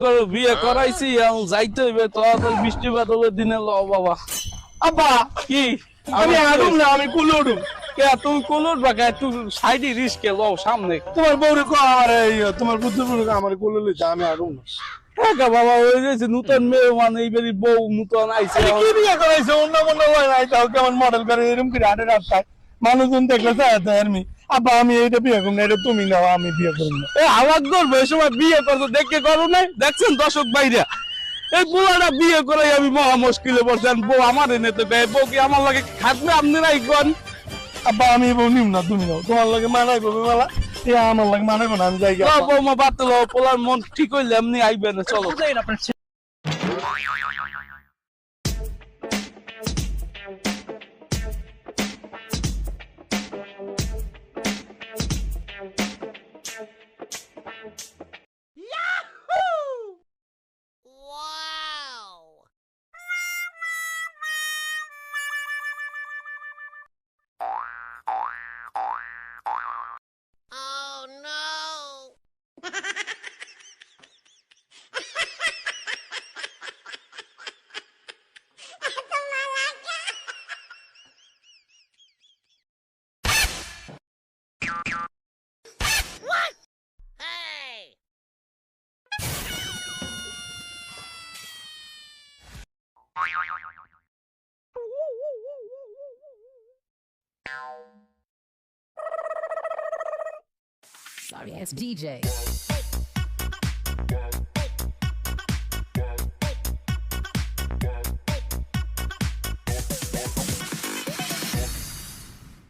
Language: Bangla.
করো, বিয়ে করাইছি এখন যাইতে হইবে তাড়াতাড়ি বৃষ্টি বাদলের দিনে ল বাবা। আব্বা কি? আমি আডুম না আমি কুলে কে তুমি কোলর বাগা একটু সাইডে রিস্কে লও সামনে। তোমার বউরে কো আমার এই তোমার বুদ্ধি বুড়ি আমার কুলে লইছে আমি আডুম না হ্যাঁ বাবা ওই যে নতুন মেয়ে মানে এইবারই বউ নতুন আইছে। কি বিয়ে করাইছে? অন্য মন্য হয় নাই তাও কেমন মডেল করে এরকম করে রাস্তায়। মানুষজন দেখলে চায় এরমি আব্বা আমি এইটা বিয়ে করব না এটা তুমি নাও আমি বিয়ে করব না। এ আওয়াজ করবে এই সময় বিয়ে করছ দেখে করো নাই? দেখছেন দর্শক বাইরে এই বুড়াটা বিয়ে করে আমি মহা মুশকিলে পড়ছেন বউ আমার এনে তো দেয় বউ কি আমার লাগে খাটবে আপনি নাই কোন? আব্বা আমি বউ নিম না তুমি নাও তোমার লাগে মানাই করবে মেলা? এ আমার লাগে মানাই না আমি যাই বৌমা বাদ পোলার মন ঠিক হইলে এমনি আইবে না চলো Wow! Oh no! Sorry ass DJ.